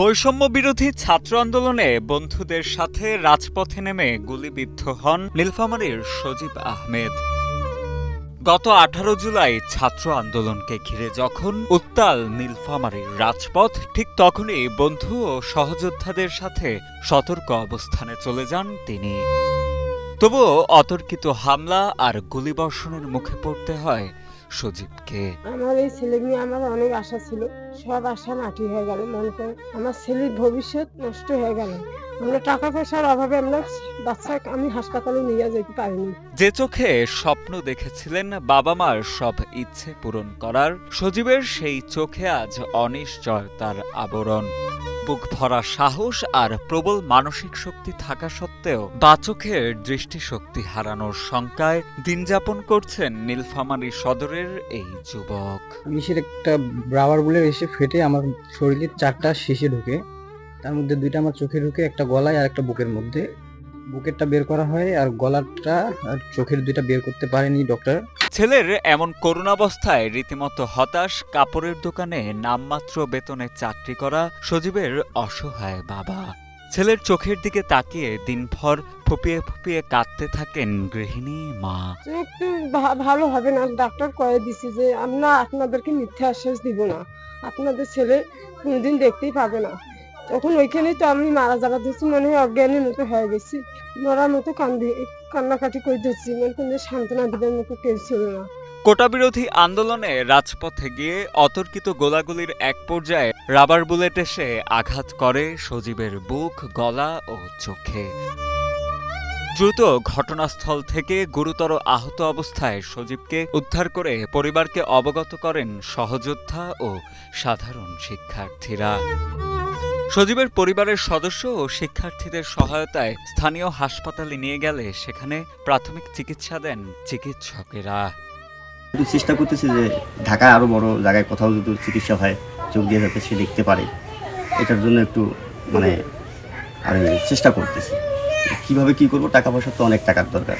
বৈষম্য বিরোধী ছাত্র আন্দোলনে বন্ধুদের সাথে রাজপথে নেমে গুলিবিদ্ধ হন নীলফামারীর সজীব আহমেদ। গত আঠারো জুলাই ছাত্র আন্দোলনকে ঘিরে যখন উত্তাল নীলফামারীর রাজপথ, ঠিক তখনই বন্ধু ও সহযোদ্ধাদের সাথে সতর্ক অবস্থানে চলে যান তিনি। তবুও অতর্কিত হামলা আর গুলিবর্ষণের মুখে পড়তে হয় সজীবকে। আমার এই ছেলে নিয়ে আমার অনেক আশা ছিল। সব আশা মাটি হয়ে গেল মনে করে আমার ছেলের ভবিষ্যৎ নষ্ট হয়ে গেল। আমরা টাকা পয়সার অভাবে আমরা বাচ্চা আমি হাসপাতালে নিয়ে যেতে পারিনি। যে চোখে স্বপ্ন দেখেছিলেন বাবা মার সব ইচ্ছে পূরণ করার সজীবের সেই চোখে আজ অনিশ্চয়তার আবরণ। বুক ভরা সাহস আর প্রবল মানসিক শক্তি থাকা সত্ত্বেও বাচোখের দৃষ্টিশক্তি হারানোর শঙ্কায় দিন যাপন করছেন নীলফামারী সদরের এই যুবক। পুলিশের একটা ব্রাওয়ার বুলেট এসে ফেটে আমার শরীরের চারটা শেষে ঢুকে। তার মধ্যে দুইটা আমার চোখে ঢুকে, একটা গলায় আর একটা বুকের মধ্যে। বুকেরটা বের করা হয় আর গলাটা আর চোখের দুইটা বের করতে পারেনি ডক্টর ছেলের এমন করুণাবস্থায় রীতিমতো হতাশ কাপড়ের দোকানে নামমাত্র বেতনে চাকরি করা সজীবের অসহায় বাবা। ছেলের চোখের দিকে তাকিয়ে দিনভর ফুপিয়ে ফুপিয়ে কাঁদতে থাকেন গৃহিণী মা। ভালো হবে না, ডাক্তার কয়ে দিছে যে আমরা আপনাদেরকে মিথ্যা আশ্বাস দিব না। আপনাদের ছেলে কোনোদিন দেখতেই পাবে না। তখন ওইখানেই তো আমি মারা যাবার ধরছি মনে হয় অজ্ঞানের মতো হয়ে গেছি। মরার মতো কান্দি, কান্নাকাটি করে ধরছি মানে কোনো সান্ত্বনা দিবার মতো কেউ ছিল না। কোটা বিরোধী আন্দোলনে রাজপথে গিয়ে অতর্কিত গোলাগুলির এক পর্যায়ে রাবার বুলেট এসে আঘাত করে সজীবের বুক, গলা ও চোখে। দ্রুত ঘটনাস্থল থেকে গুরুতর আহত অবস্থায় সজীবকে উদ্ধার করে পরিবারকে অবগত করেন সহযোদ্ধা ও সাধারণ শিক্ষার্থীরা। সজীবের পরিবারের সদস্য ও শিক্ষার্থীদের সহায়তায় স্থানীয় হাসপাতালে নিয়ে গেলে সেখানে প্রাথমিক চিকিৎসা দেন চিকিৎসকেরা। একটু চেষ্টা করতেছি যে ঢাকায় আরও বড় জায়গায় কোথাও যদি চিকিৎসা হয়, চোখ দিয়ে যাতে সে দেখতে পারে, এটার জন্য একটু মানে আমি চেষ্টা করতেছি। কীভাবে কি করব? টাকা পয়সা তো অনেক টাকার দরকার।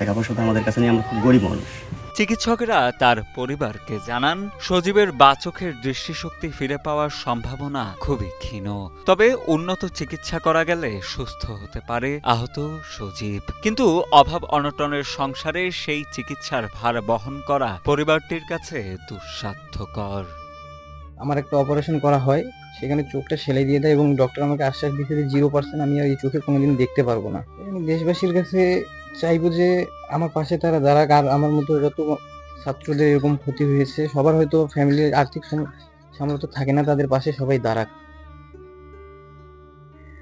টাকা পয়সা তো আমাদের কাছে নিয়ে আমরা খুব গরিব মানুষ। চিকিৎসকেরা তার পরিবারকে জানান, সজীবের বাচকের দৃষ্টিশক্তি ফিরে পাওয়ার সম্ভাবনা খুবই ক্ষীণ। তবে উন্নত চিকিৎসা করা গেলে সুস্থ হতে পারে আহত সজীব। কিন্তু অভাব অনটনের সংসারে সেই চিকিৎসার ভার বহন করা পরিবারটির কাছে দুঃসাধ্যকর। আমার একটা অপারেশন করা হয়, সেখানে চোখটা সেলাই দিয়ে দেয় এবং ডক্টর আমাকে আশ্বাস দিতে যে জিরো পার্সেন্ট আমি আর এই চোখে কোনোদিন দেখতে পারব না। দেশবাসীর কাছে চাইব যে আমার পাশে তারা দাঁড়াক, আর আমার মতো যত ছাত্রদের এরকম ক্ষতি হয়েছে, সবার হয়তো ফ্যামিলির আর্থিক সম- সামর্থ্য থাকে না, তাদের পাশে সবাই দাঁড়াক।